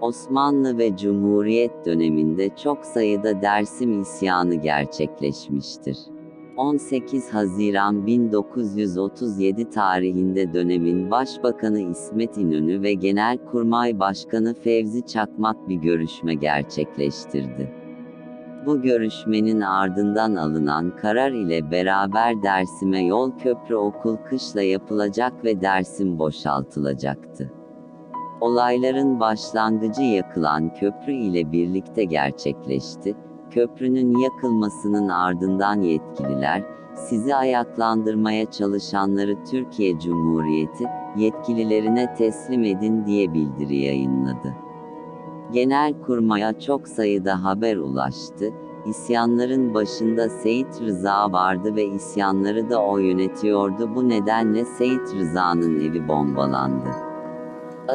Osmanlı ve Cumhuriyet döneminde çok sayıda Dersim isyanı gerçekleşmiştir. 18 Haziran 1937 tarihinde dönemin Başbakanı İsmet İnönü ve Genelkurmay Başkanı Fevzi Çakmak bir görüşme gerçekleştirdi. Bu görüşmenin ardından alınan karar ile beraber Dersim'e yol köprü okul kışla yapılacak ve Dersim boşaltılacaktı. Olayların başlangıcı yakılan köprü ile birlikte gerçekleşti. Köprünün yakılmasının ardından yetkililer, sizi ayaklandırmaya çalışanları Türkiye Cumhuriyeti yetkililerine teslim edin diye bildiri yayınladı. Genelkurmay'a çok sayıda haber ulaştı. İsyanların başında Seyit Rıza vardı ve isyanları da o yönetiyordu. Bu nedenle Seyit Rıza'nın evi bombalandı.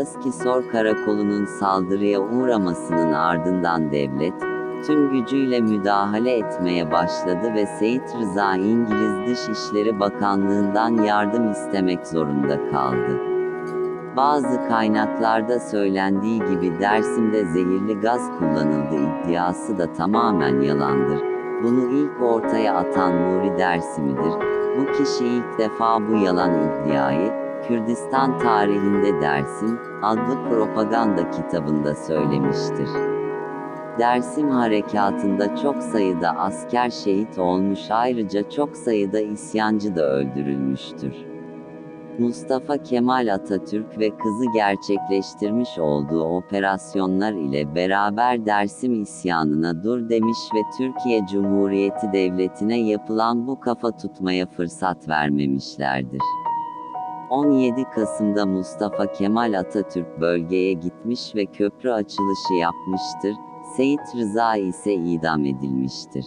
Askisor Karakolu'nun saldırıya uğramasının ardından devlet, tüm gücüyle müdahale etmeye başladı ve Seyit Rıza İngiliz Dışişleri Bakanlığından yardım istemek zorunda kaldı. Bazı kaynaklarda söylendiği gibi Dersim'de zehirli gaz kullanıldı iddiası da tamamen yalandır. Bunu ilk ortaya atan Nuri Dersimi'dir. Bu kişi ilk defa bu yalan iddiayı, Kürdistan tarihinde Dersim, adlı propaganda kitabında söylemiştir. Dersim harekatında çok sayıda asker şehit olmuş ayrıca çok sayıda isyancı da öldürülmüştür. Mustafa Kemal Atatürk ve kızı gerçekleştirmiş olduğu operasyonlar ile beraber Dersim isyanına dur demiş ve Türkiye Cumhuriyeti Devleti'ne yapılan bu kafa tutmaya fırsat vermemişlerdir. 17 Kasım'da Mustafa Kemal Atatürk bölgeye gitmiş ve köprü açılışı yapmıştır, Seyit Rıza ise idam edilmiştir.